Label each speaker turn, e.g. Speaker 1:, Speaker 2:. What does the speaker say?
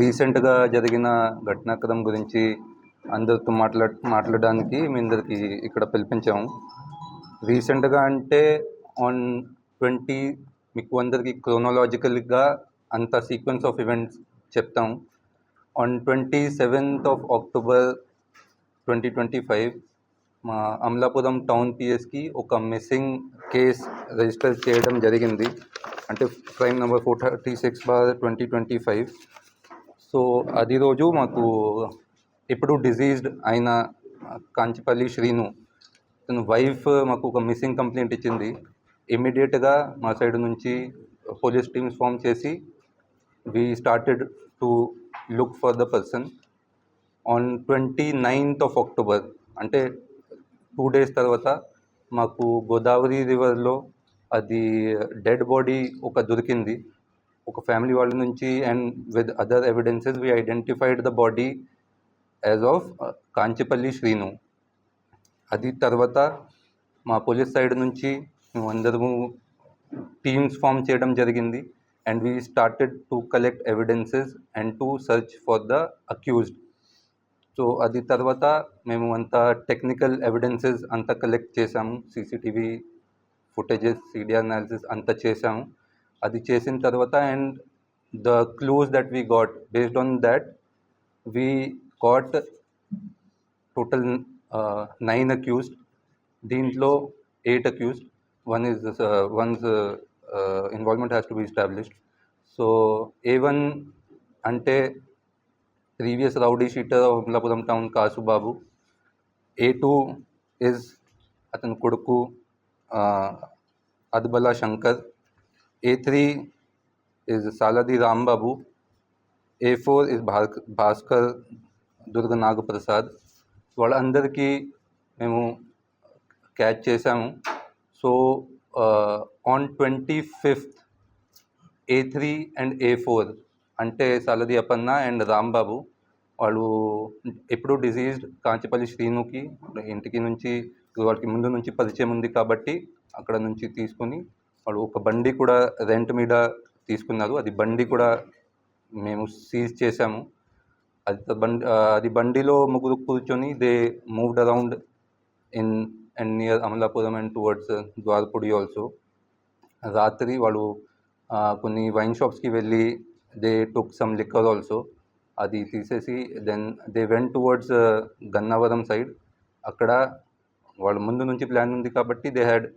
Speaker 1: రీసెంట్గా జరిగిన ఘటనాక్రమం గురించి అందరితో మాట్లా మాట్లాడడానికి మీ అందరికి ఇక్కడ పిలిపించాము. రీసెంట్గా అంటే ఆన్ ట్వంటీ మీకు అందరికి క్రోనలాజికల్గా అంత సీక్వెన్స్ ఆఫ్ ఈవెంట్స్ చెప్తాం. On twenty seventh of October twenty twenty five మా అమలాపురం టౌన్ పిఎస్కి ఒక మిస్సింగ్ కేస్ రిజిస్టర్ చేయడం జరిగింది. అంటే crime number four thirty six bar twenty twenty five. So అది రోజు మాకు ఇప్పుడు డిజీజ్డ్ అయిన కాంచిపల్లి శ్రీను. తన వైఫ్ మాకు ఒక మిస్సింగ్ కంప్లైంట్ ఇచ్చింది. ఇమ్మీడియట్గా మా సైడ్ నుంచి పోలీస్ టీమ్స్ ఫామ్ చేసి we started to look for the person on twenty ninth of October అంటే టూ డేస్ తర్వాత మాకు గోదావరి రివర్లో అది డెడ్ బాడీ ఒక దొరికింది. ఒక ఫ్యామిలీ వాళ్ళ నుంచి and with other evidences we identified the body as of Kanchipalli Srinu అది తర్వాత మా పోలీస్ సైడ్ నుంచి మేము అందరము టీమ్స్ ఫామ్ చేయడం జరిగింది. And we started to collect evidences and to search for the accused so అది తర్వాత మేము అంతా టెక్నికల్ ఎవిడెన్సెస్ అంతా కలెక్ట్ చేసాము సీసీటీవీ ఫుటేజెస్ సీడియా అనాలిసిస్ అంతా చేసాము అది చేసిన తర్వాత and the clues that we got based on that we got total nine accused దీంట్లో eight accused one is one's involvement has to be established so A one అంటే previous rowdy sheeter Amalapuram town Kasubabu A two is అతని కొడుకు Adbala Shankar A three is Saladi Rambabu A four is Bhaskar Durga Nagaprasad వాళ్ళందరికీ మేము catch చేసాము so on twenty fifth A three and A four అంటే Saladi అపన్న and Rambabu వాళ్ళు ఎప్పుడు diseased Kanchipalli శ్రీనుకి ఇంటికి నుంచి వాళ్ళకి ముందు నుంచి పరిచయం ఉంది కాబట్టి అక్కడ నుంచి తీసుకొని వాళ్ళు ఒక బండి కూడా రెంట్ మీద తీసుకున్నారు అది బండి కూడా మేము సీజ్ చేసాము అది బండి అది బండిలో ముగ్గురు కూర్చొని they moved around in and near Amalapuram and towards Dwarapudi also. రాత్రి వాళ్ళు కొన్ని వైన్ షాప్స్కి వెళ్ళి they took some liquor also. అది తీసేసి then they went towards Gannavaram side. అక్కడ వాళ్ళ ముందు నుంచి ప్లాన్ ఉంది కాబట్టి దే హ్యాడ్